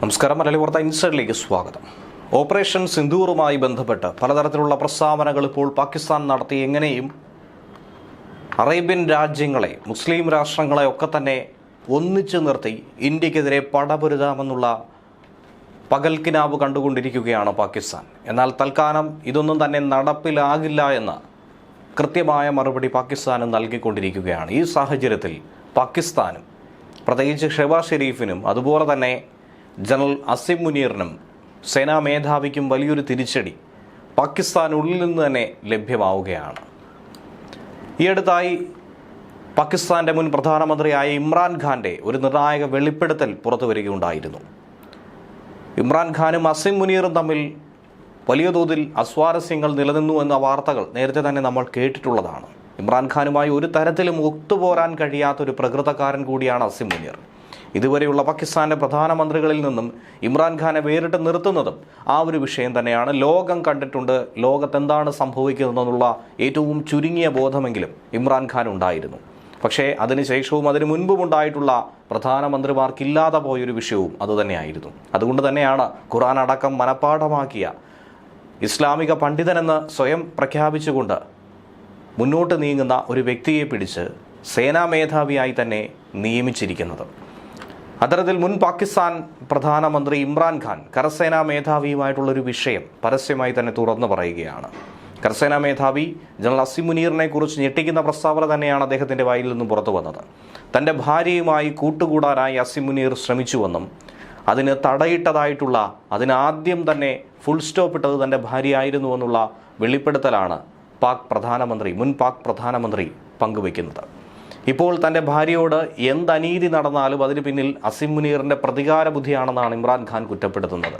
നമസ്കാരം. മലയാളി വാർത്ത ഇൻസൈഡിലേക്ക് സ്വാഗതം. ഓപ്പറേഷൻ സിന്ദൂറുമായി ബന്ധപ്പെട്ട് പലതരത്തിലുള്ള പ്രസ്താവനകൾ ഇപ്പോൾ പാകിസ്ഥാൻ നടത്തി. എങ്ങനെയും അറേബ്യൻ രാജ്യങ്ങളെ മുസ്ലിം രാഷ്ട്രങ്ങളെ ഒക്കെ തന്നെ ഒന്നിച്ചു നിർത്തി ഇന്ത്യക്കെതിരെ പടപൊരുതാമെന്നുള്ള പകൽക്കിനാവ് കണ്ടുകൊണ്ടിരിക്കുകയാണ് പാകിസ്ഥാൻ. എന്നാൽ തൽക്കാലം ഇതൊന്നും തന്നെ നടപ്പിലാകില്ല എന്ന് കൃത്യമായ മറുപടി പാകിസ്ഥാന് നൽകിക്കൊണ്ടിരിക്കുകയാണ്. ഈ സാഹചര്യത്തിൽ പാകിസ്ഥാനും പ്രത്യേകിച്ച് ഷെബാസ് ഷെരീഫിനും അതുപോലെ തന്നെ ജനറൽ അസിം മുനീറിനും സേനാ മേധാവിക്കും വലിയൊരു തിരിച്ചടി പാകിസ്ഥാൻ ഉള്ളിൽ നിന്ന് തന്നെ ലഭ്യമാവുകയാണ്. ഈ അടുത്തായി പാകിസ്ഥാന്റെ മുൻ പ്രധാനമന്ത്രിയായ ഇമ്രാൻഖാന്റെ ഒരു നിർണായക വെളിപ്പെടുത്തൽ പുറത്തു വരികയുണ്ടായിരുന്നു ഇമ്രാൻഖാനും അസിം മുനീറും തമ്മിൽ വലിയ തോതിൽ അസ്വാരസ്യങ്ങൾ നിലനിന്നു എന്ന വാർത്തകൾ നേരത്തെ തന്നെ നമ്മൾ കേട്ടിട്ടുള്ളതാണ്. ഇമ്രാൻഖാനുമായി ഒരു തരത്തിലും ഒത്തുപോരാൻ കഴിയാത്ത ഒരു പ്രകൃതക്കാരൻ കൂടിയാണ് അസിം മുനീർ. ഇതുവരെയുള്ള പാകിസ്ഥാന്റെ പ്രധാനമന്ത്രികളിൽ നിന്നും ഇമ്രാൻഖാനെ വേറിട്ട് നിർത്തുന്നതും ആ ഒരു വിഷയം തന്നെയാണ്. ലോകം കണ്ടിട്ടുണ്ട്. ലോകത്തെന്താണ് സംഭവിക്കുന്നതെന്നുള്ള ഏറ്റവും ചുരുങ്ങിയ ബോധമെങ്കിലും ഇമ്രാൻഖാൻ ഉണ്ടായിരുന്നു. പക്ഷേ അതിനുശേഷവും അതിനു മുൻപും ഉണ്ടായിട്ടുള്ള പ്രധാനമന്ത്രിമാർക്കില്ലാതെ പോയൊരു വിഷയവും അതുതന്നെയായിരുന്നു അതുകൊണ്ട് തന്നെയാണ് ഖുറാൻ അടക്കം മനഃപ്പാഠമാക്കിയ ഇസ്ലാമിക പണ്ഡിതനെന്ന് സ്വയം പ്രഖ്യാപിച്ചുകൊണ്ട് മുന്നോട്ട് നീങ്ങുന്ന ഒരു വ്യക്തിയെ പിടിച്ച് സേനാ മേധാവിയായി തന്നെ നിയമിച്ചിരിക്കുന്നത്. അത്തരത്തിൽ മുൻ പാകിസ്ഥാൻ പ്രധാനമന്ത്രി ഇമ്രാൻഖാൻ കരസേനാ മേധാവിയുമായിട്ടുള്ളൊരു വിഷയം പരസ്യമായി തന്നെ തുറന്നു പറയുകയാണ്. കരസേനാ മേധാവി ജനറൽ അസിം മുനീറിനെ കുറിച്ച് ഞെട്ടിക്കുന്ന പ്രസ്താവന തന്നെയാണ് അദ്ദേഹത്തിന്റെ വായിൽ നിന്നും പുറത്തു വന്നത്. തന്റെ ഭാര്യയുമായി കൂട്ടുകൂടാനായി അസിം മുനീർ ശ്രമിച്ചുവെന്നും അതിന് തടയിട്ടതായിട്ടുള്ള അതിനാദ്യം തന്നെ ഫുൾ സ്റ്റോപ്പ് ഇട്ടത് തന്റെ ഭാര്യയായിരുന്നുവെന്നുള്ള വെളിപ്പെടുത്തലാണ് പാക് പ്രധാനമന്ത്രി മുൻ പാക് പ്രധാനമന്ത്രി പങ്കുവെക്കുന്നത്. ഇപ്പോൾ തന്റെ ഭാര്യയോട് എന്ത് അനീതി നടന്നാലും അതിന് പിന്നിൽ അസിം മുനീറിന്റെ പ്രതികാര ബുദ്ധിയാണെന്നാണ് ഇമ്രാൻഖാൻ കുറ്റപ്പെടുത്തുന്നത്.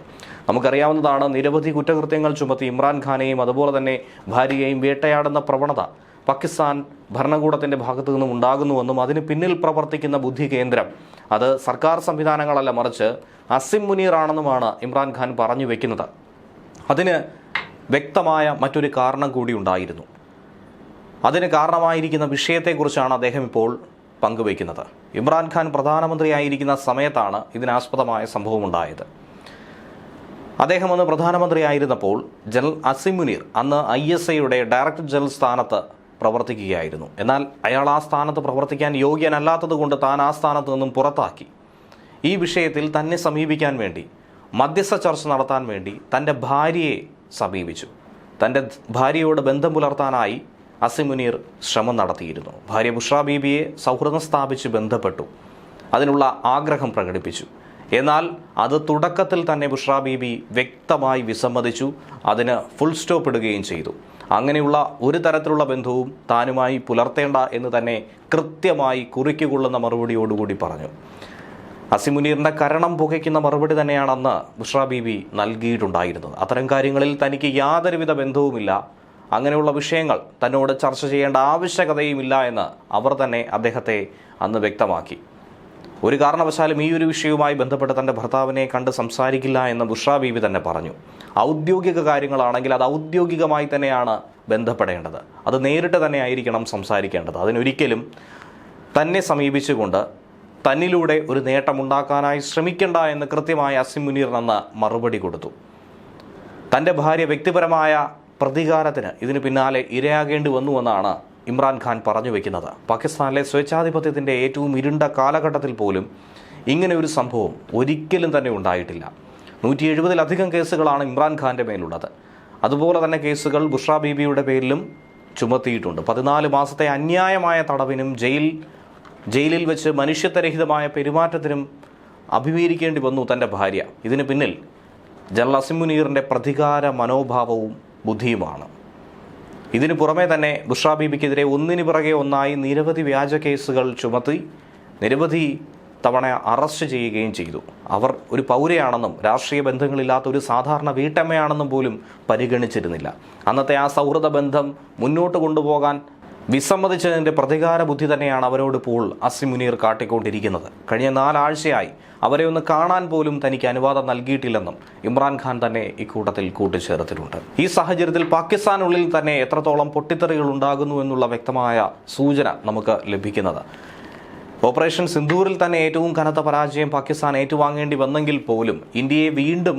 നമുക്കറിയാവുന്നതാണ് നിരവധി കുറ്റകൃത്യങ്ങൾ ചുമത്തി ഇമ്രാൻഖാനെയും അതുപോലെ തന്നെ ഭാര്യയെയും വേട്ടയാടുന്ന പ്രവണത പാകിസ്ഥാൻ ഭരണകൂടത്തിന്റെ ഭാഗത്തു നിന്നും ഉണ്ടാകുന്നുവെന്നും അതിന് പിന്നിൽ പ്രവർത്തിക്കുന്ന ബുദ്ധി കേന്ദ്രം. അത് സർക്കാർ സംവിധാനങ്ങളല്ല മറിച്ച് അസിം മുനീറാണെന്നുമാണ് ഇമ്രാൻഖാൻ പറഞ്ഞു വെക്കുന്നത്. അതിന് വ്യക്തമായ മറ്റൊരു കാരണം കൂടി ഉണ്ടായിരുന്നു. അതിന് കാരണമായിരിക്കുന്ന വിഷയത്തെക്കുറിച്ചാണ് അദ്ദേഹം ഇപ്പോൾ പങ്കുവയ്ക്കുന്നത്. ഇമ്രാൻഖാൻ പ്രധാനമന്ത്രിയായിരിക്കുന്ന സമയത്താണ് ഇതിനാസ്പദമായ സംഭവം ഉണ്ടായത് അദ്ദേഹം അന്ന് പ്രധാനമന്ത്രിയായിരുന്നപ്പോൾ ജനറൽ അസിം മുനീർ അന്ന് ഐ എസ് ഐയുടെ ഡയറക്ടർ ജനറൽ സ്ഥാനത്ത് പ്രവർത്തിക്കുകയായിരുന്നു. എന്നാൽ അയാൾ ആ സ്ഥാനത്ത് പ്രവർത്തിക്കാൻ യോഗ്യനല്ലാത്തതുകൊണ്ട് താൻ ആ സ്ഥാനത്ത് നിന്നും പുറത്താക്കി. ഈ വിഷയത്തിൽ തന്നെ സമീപിക്കാൻ വേണ്ടി മധ്യസ്ഥ ചർച്ച നടത്താൻ വേണ്ടി തന്റെ ഭാര്യയെ സമീപിച്ചു. തന്റെ ഭാര്യയോട് ബന്ധം പുലർത്താനായി അസിമുനീർ ശ്രമം നടത്തിയിരുന്നു. ഭാര്യ ബുഷ്ര ബീബിയെ സൗഹൃദം സ്ഥാപിച്ച് ബന്ധപ്പെട്ടു. അതിനുള്ള ആഗ്രഹം പ്രകടിപ്പിച്ചു. എന്നാൽ അത് തുടക്കത്തിൽ തന്നെ ബുഷ്ര ബീബി വ്യക്തമായി വിസമ്മതിച്ചു. അതിന് ഫുൾ സ്റ്റോപ്പ് ഇടുകയും ചെയ്തു. അങ്ങനെയുള്ള ഒരു തരത്തിലുള്ള ബന്ധവും താനുമായി പുലർത്തേണ്ട എന്ന് തന്നെ കൃത്യമായി കുറിക്കുകൊള്ളുന്ന മറുപടിയോടുകൂടി പറഞ്ഞു. അസിമുനീറിന്റെ കരണം പുകയ്ക്കുന്ന മറുപടി തന്നെയാണ് അന്ന് ബുഷ്ര ബീബി നൽകിയിട്ടുണ്ടായിരുന്നത്. അത്തരം കാര്യങ്ങളിൽ തനിക്ക് യാതൊരുവിധ ബന്ധവുമില്ല. അങ്ങനെയുള്ള വിഷയങ്ങൾ തന്നോട് ചർച്ച ചെയ്യേണ്ട ആവശ്യകതയുമില്ല എന്ന് അവർ തന്നെ അദ്ദേഹത്തെ അന്ന് വ്യക്തമാക്കി. ഒരു കാരണവശാലും ഈ ഒരു വിഷയവുമായി ബന്ധപ്പെട്ട് തന്റെ ഭർത്താവിനെ കണ്ട് സംസാരിക്കില്ല എന്ന് ബുഷ്ര ബീബി തന്നെ പറഞ്ഞു. ഔദ്യോഗിക കാര്യങ്ങളാണെങ്കിൽ അത് ഔദ്യോഗികമായി തന്നെയാണ് ബന്ധപ്പെടേണ്ടത്. അത് നേരിട്ട് തന്നെ ആയിരിക്കണം സംസാരിക്കേണ്ടത്. അതിനൊരിക്കലും തന്നെ സമീപിച്ചുകൊണ്ട് തന്നിലൂടെ ഒരു നേട്ടമുണ്ടാക്കാനായി ശ്രമിക്കേണ്ട എന്ന് കൃത്യമായി അസിം മുനീർ എന്ന മറുപടി കൊടുത്തു. തന്റെ ഭാര്യ വ്യക്തിപരമായ പ്രതികാരത്തിന് ഇതിനു പിന്നാലെ ഇരയാകേണ്ടി വന്നുവെന്നാണ് ഇമ്രാൻഖാൻ പറഞ്ഞു വെക്കുന്നത്. പാകിസ്ഥാനിലെ സ്വേച്ഛാധിപത്യത്തിന്റെ ഏറ്റവും ഇരുണ്ട കാലഘട്ടത്തിൽ പോലും ഇങ്ങനെ ഒരു സംഭവം ഒരിക്കലും തന്നെ ഉണ്ടായിട്ടില്ല. നൂറ്റി എഴുപതിലധികം കേസുകളാണ് ഇമ്രാൻഖാന്റെ മേലുള്ളത്. അതുപോലെ തന്നെ കേസുകൾ ബുഷ്ര ബീബിയുടെ പേരിലും ചുമത്തിയിട്ടുണ്ട്. പതിനാല് മാസത്തെ അന്യായമായ തടവിനും ജയിൽ ജയിലിൽ വെച്ച് മനുഷ്യത്വരഹിതമായ പെരുമാറ്റത്തിനും അഭിമുഖീകരിക്കേണ്ടി വന്നു തന്റെ ഭാര്യ. ഇതിന് പിന്നിൽ ജനറൽ അസിമുനീറിന്റെ പ്രതികാര മനോഭാവവും ബുദ്ധിയുമാണ്. ഇതിനു പുറമെ തന്നെ ബുഷ്ര ബീബിക്കെതിരെ ഒന്നിനു പിറകെ ഒന്നായി നിരവധി വ്യാജ കേസുകൾ ചുമത്തി നിരവധി തവണ അറസ്റ്റ് ചെയ്യുകയും ചെയ്തു. അവർ ഒരു പൗരയാണെന്നും രാഷ്ട്രീയ ബന്ധങ്ങളില്ലാത്ത ഒരു സാധാരണ വീട്ടമ്മയാണെന്നും പോലും പരിഗണിച്ചിരുന്നില്ല. അന്നത്തെ ആ സൗഹൃദ ബന്ധം മുന്നോട്ട് കൊണ്ടുപോകാൻ വിസമ്മതിച്ചതിന്റെ പ്രതികാര ബുദ്ധി തന്നെയാണ് അവരോട് ഇപ്പോൾ അസിമുനീർ കാട്ടിക്കൊണ്ടിരിക്കുന്നത്. കഴിഞ്ഞ നാലാഴ്ചയായി അവരെ ഒന്ന് കാണാൻ പോലും തനിക്ക് അനുവാദം നൽകിയിട്ടില്ലെന്നും ഇമ്രാൻഖാൻ തന്നെ ഇക്കൂട്ടത്തിൽ കൂട്ടിച്ചേർത്തിട്ടുണ്ട്. ഈ സാഹചര്യത്തിൽ പാകിസ്ഥാനുള്ളിൽ തന്നെ എത്രത്തോളം പൊട്ടിത്തെറികൾ ഉണ്ടാകുന്നു എന്നുള്ള വ്യക്തമായ സൂചന നമുക്ക് ലഭിക്കുന്നത്. ഓപ്പറേഷൻ സിന്ധൂരിൽ തന്നെ ഏറ്റവും കനത്ത പരാജയം പാകിസ്ഥാൻ ഏറ്റുവാങ്ങേണ്ടി വന്നെങ്കിൽ പോലും ഇന്ത്യയെ വീണ്ടും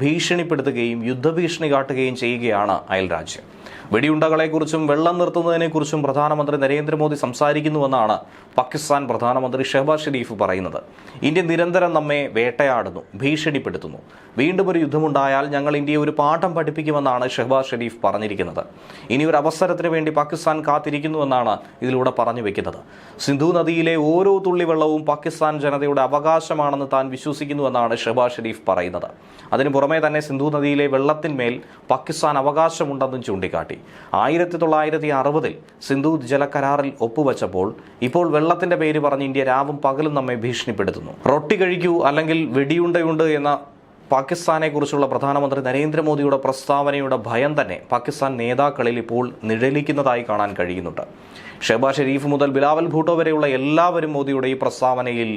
ഭീഷണിപ്പെടുത്തുകയും യുദ്ധഭീഷണി കാട്ടുകയും ചെയ്യുകയാണ് അയൽരാജ്യം. വെടിയുണ്ടകളെക്കുറിച്ചും വെള്ളം നിർത്തുന്നതിനെക്കുറിച്ചും പ്രധാനമന്ത്രി നരേന്ദ്രമോദി സംസാരിക്കുന്നുവെന്നാണ് പാകിസ്ഥാൻ പ്രധാനമന്ത്രി ഷെഹബാസ് ഷെരീഫ് പറയുന്നത്. ഇന്ത്യ നിരന്തരം നമ്മെ വേട്ടയാടുന്നു ഭീഷണിപ്പെടുത്തുന്നു. വീണ്ടും ഒരു യുദ്ധമുണ്ടായാൽ ഞങ്ങൾ ഇന്ത്യയെ ഒരു പാഠം പഠിപ്പിക്കുമെന്നാണ് ഷെഹബാസ് ഷെരീഫ് പറഞ്ഞിരിക്കുന്നത്. ഇനി ഒരു അവസരത്തിന് വേണ്ടി പാകിസ്ഥാൻ കാത്തിരിക്കുന്നുവെന്നാണ് ഇതിലൂടെ പറഞ്ഞു വെക്കുന്നത്. സിന്ധു നദിയിലെ ഓരോ തുള്ളി വെള്ളവും പാകിസ്ഥാൻ ജനതയുടെ അവകാശമാണെന്ന് താൻ വിശ്വസിക്കുന്നുവെന്നാണ് ഷെഹബാസ് ഷെരീഫ് പറയുന്നത്. അതിനു പുറമെ തന്നെ സിന്ധു നദിയിലെ വെള്ളത്തിന്മേൽ പാകിസ്ഥാൻ അവകാശമുണ്ടെന്നും ചൂണ്ടിക്കാട്ടി. ആയിരത്തി തൊള്ളായിരത്തി അറുപതിൽ സിന്ധു ജലകരാറിൽ ഒപ്പുവച്ചപ്പോൾ ഇപ്പോൾ വെള്ളത്തിന്റെ പേര് പറഞ്ഞ് ഇന്ത്യ രാവും പകലും നമ്മെ ഭീഷണിപ്പെടുത്തുന്നു. റൊട്ടി കഴിക്കൂ അല്ലെങ്കിൽ വെടിയുണ്ടയുണ്ട് എന്ന പാകിസ്ഥാനെക്കുറിച്ചുള്ള പ്രധാനമന്ത്രി നരേന്ദ്രമോദിയുടെ പ്രസ്താവനയുടെ ഭയം തന്നെ പാകിസ്ഥാൻ നേതാക്കളിൽ ഇപ്പോൾ നിഴലിക്കുന്നതായി കാണാൻ കഴിയുന്നുണ്ട്. ഷെബാ ഷെരീഫ് മുതൽ ബിലാവൽ ഭൂട്ടോ വരെയുള്ള എല്ലാവരും മോദിയുടെ ഈ പ്രസ്താവനയിൽ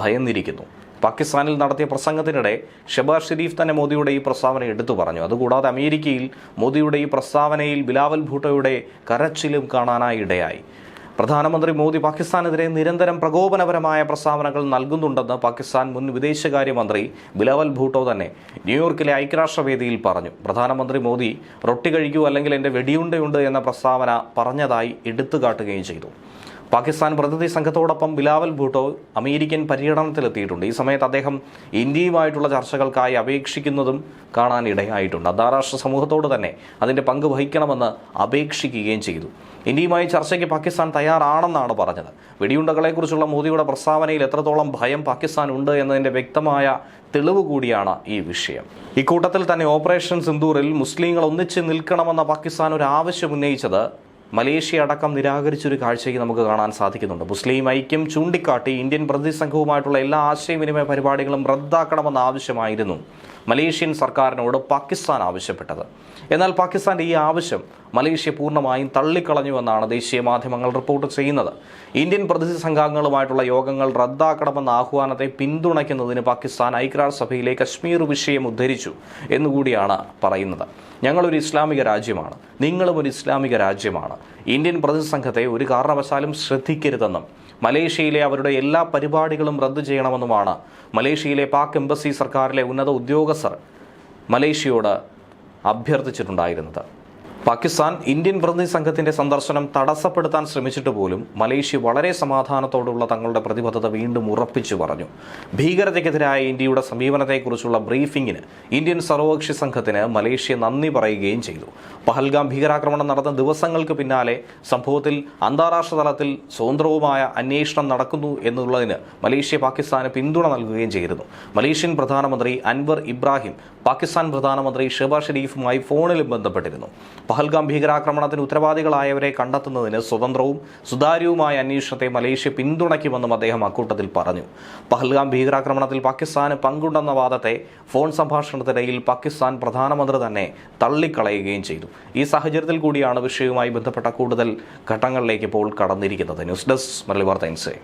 ഭയന്നിരിക്കുന്നു. പാകിസ്ഥാനിൽ നടത്തിയ പ്രസംഗത്തിനിടെ ഷബാസ് ഷെരീഫ് തന്നെ മോദിയുടെ ഈ പ്രസ്താവന എടുത്തു പറഞ്ഞു. അതുകൂടാതെ അമേരിക്കയിൽ മോദിയുടെ ഈ പ്രസ്താവനയിൽ ബിലാവൽ ഭൂട്ടോയുടെ കരച്ചിലും കാണാനായി ഇടയായി. പ്രധാനമന്ത്രി മോദി പാകിസ്ഥാനെതിരെ നിരന്തരം പ്രകോപനപരമായ പ്രസ്താവനകൾ നൽകുന്നുണ്ടെന്ന് പാകിസ്ഥാൻ മുൻ വിദേശകാര്യമന്ത്രി ബിലാവൽ ഭൂട്ടോ തന്നെ ന്യൂയോർക്കിലെ ഐക്യരാഷ്ട്രവേദിയിൽ പറഞ്ഞു. പ്രധാനമന്ത്രി മോദി റൊട്ടി കഴിക്കൂ അല്ലെങ്കിൽ എന്റെ വെടിയുണ്ടയുണ്ട് എന്ന പ്രസ്താവന പറഞ്ഞതായി എടുത്തുകാട്ടുകയും ചെയ്തു. പാകിസ്ഥാൻ പ്രതിനിധി സംഘത്തോടൊപ്പം ബിലാവൽ ഭൂട്ടോ അമേരിക്കൻ പര്യടനത്തിലെത്തിയിട്ടുണ്ട്. ഈ സമയത്ത് അദ്ദേഹം ഇന്ത്യയുമായിട്ടുള്ള ചർച്ചകൾക്കായി അപേക്ഷിക്കുന്നതും കാണാൻ ഇടയായിട്ടുണ്ട് അന്താരാഷ്ട്ര സമൂഹത്തോട് തന്നെ അതിന്റെ പങ്ക് വഹിക്കണമെന്ന് അപേക്ഷിക്കുകയും ചെയ്തു. ഇന്ത്യയുമായി ചർച്ചയ്ക്ക് പാകിസ്ഥാൻ തയ്യാറാണെന്നാണ് പറഞ്ഞത്. വെടിയുണ്ടകളെക്കുറിച്ചുള്ള മോദിയുടെ പ്രസ്താവനയിൽ എത്രത്തോളം ഭയം പാകിസ്ഥാൻ ഉണ്ട് എന്നതിന്റെ വ്യക്തമായ തെളിവ് കൂടിയാണ് ഈ വിഷയം. ഇക്കൂട്ടത്തിൽ തന്നെ ഓപ്പറേഷൻ സിന്ദൂറിൽ മുസ്ലിങ്ങൾ ഒന്നിച്ച് നിൽക്കണമെന്ന പാകിസ്ഥാൻ ഒരു ആവശ്യം ഉന്നയിച്ചത് മലേഷ്യ അടക്കം നിരാകരിച്ചൊരു കാഴ്ചയ്ക്ക് നമുക്ക് കാണാൻ സാധിക്കുന്നുണ്ട്. മുസ്ലിം ഐക്യം ചൂണ്ടിക്കാട്ടി ഇന്ത്യൻ പ്രതിനിധി സംഘവുമായിട്ടുള്ള എല്ലാ ആശയവിനിമയ പരിപാടികളും റദ്ദാക്കണമെന്ന ആവശ്യമായിരുന്നു മലേഷ്യൻ സർക്കാരിനോട് പാകിസ്ഥാൻ ആവശ്യപ്പെട്ടത്. എന്നാൽ പാകിസ്ഥാന്റെ ഈ ആവശ്യം മലേഷ്യ പൂർണമായും തള്ളിക്കളഞ്ഞുവെന്നാണ് ദേശീയ മാധ്യമങ്ങൾ റിപ്പോർട്ട് ചെയ്യുന്നത്. ഇന്ത്യൻ പ്രതിനിധി സംഘാംഗങ്ങളുമായിട്ടുള്ള യോഗങ്ങൾ റദ്ദാക്കണമെന്ന ആഹ്വാനത്തെ പിന്തുണയ്ക്കുന്നതിന് പാകിസ്ഥാൻ ഐക്യരാഷ്ട്രസഭയിലെ കശ്മീർ വിഷയം ഉദ്ധരിച്ചു എന്നുകൂടിയാണ് പറയുന്നത്. ഞങ്ങളൊരു ഇസ്ലാമിക രാജ്യമാണ്. നിങ്ങളും ഒരു ഇസ്ലാമിക രാജ്യമാണ്. ഇന്ത്യൻ പ്രതിനിധി സംഘത്തെ ഒരു കാരണവശാലും ശ്രദ്ധിക്കരുതെന്നും മലേഷ്യയിലെ അവരുടെ എല്ലാ പരിപാടികളും റദ്ദു ചെയ്യണമെന്നുമാണ് മലേഷ്യയിലെ പാക് എംബസി സർക്കാരിലെ ഉന്നത ഉദ്യോഗസ്ഥർ മലേഷ്യയോട് അഭ്യർത്ഥിച്ചിട്ടുണ്ടായിരുന്നത്. പാകിസ്ഥാൻ ഇന്ത്യൻ പ്രതിനിധി സംഘത്തിന്റെ സന്ദർശനം തടസ്സപ്പെടുത്താൻ ശ്രമിച്ചിട്ട് പോലും മലേഷ്യ വളരെ സമാധാനത്തോടുള്ള തങ്ങളുടെ പ്രതിബദ്ധത വീണ്ടും ഉറപ്പിച്ചു പറഞ്ഞു. ഭീകരതയ്ക്കെതിരായ ഇന്ത്യയുടെ സമീപനത്തെക്കുറിച്ചുള്ള ബ്രീഫിംഗിന് ഇന്ത്യൻ സർവകക്ഷി സംഘത്തിന് മലേഷ്യ നന്ദി പറയുകയും ചെയ്തു. പഹൽഗാം ഭീകരാക്രമണം നടന്ന ദിവസങ്ങൾക്ക് പിന്നാലെ സംഭവത്തിൽ അന്താരാഷ്ട്ര തലത്തിൽ സ്വതന്ത്രവുമായ അന്വേഷണം നടക്കുന്നു എന്നുള്ളതിന് മലേഷ്യ പാകിസ്ഥാന് പിന്തുണ നൽകുകയും ചെയ്തിരുന്നു. മലേഷ്യൻ പ്രധാനമന്ത്രി അൻവർ ഇബ്രാഹിം പാകിസ്ഥാൻ പ്രധാനമന്ത്രി ഷെബാ ഷെരീഫുമായി ഫോണിലും ബന്ധപ്പെട്ടിരുന്നു. പഹൽഗാം ഭീകരാക്രമണത്തിന് ഉത്തരവാദികളായവരെ കണ്ടെത്തുന്നതിന് സ്വതന്ത്രവും സുതാര്യവുമായ അന്വേഷണത്തെ മലേഷ്യ പിന്തുണയ്ക്കുമെന്നും അദ്ദേഹം അക്കൂട്ടത്തിൽ പറഞ്ഞു. പഹൽഗാം ഭീകരാക്രമണത്തിൽ പാകിസ്ഥാന് പങ്കുണ്ടെന്ന വാദത്തെ ഫോൺ സംഭാഷണത്തിനിടയിൽ പാകിസ്ഥാൻ പ്രധാനമന്ത്രി തന്നെ തള്ളിക്കളയുകയും ചെയ്തു. ഈ സാഹചര്യത്തിൽ കൂടിയാണ് വിഷയവുമായി ബന്ധപ്പെട്ട കൂടുതൽ ഘട്ടങ്ങളിലേക്ക് ഇപ്പോൾ കടന്നിരിക്കുന്നത്. ന്യൂസ് ഡെസ്ക് വാർത്ത ഇൻസേ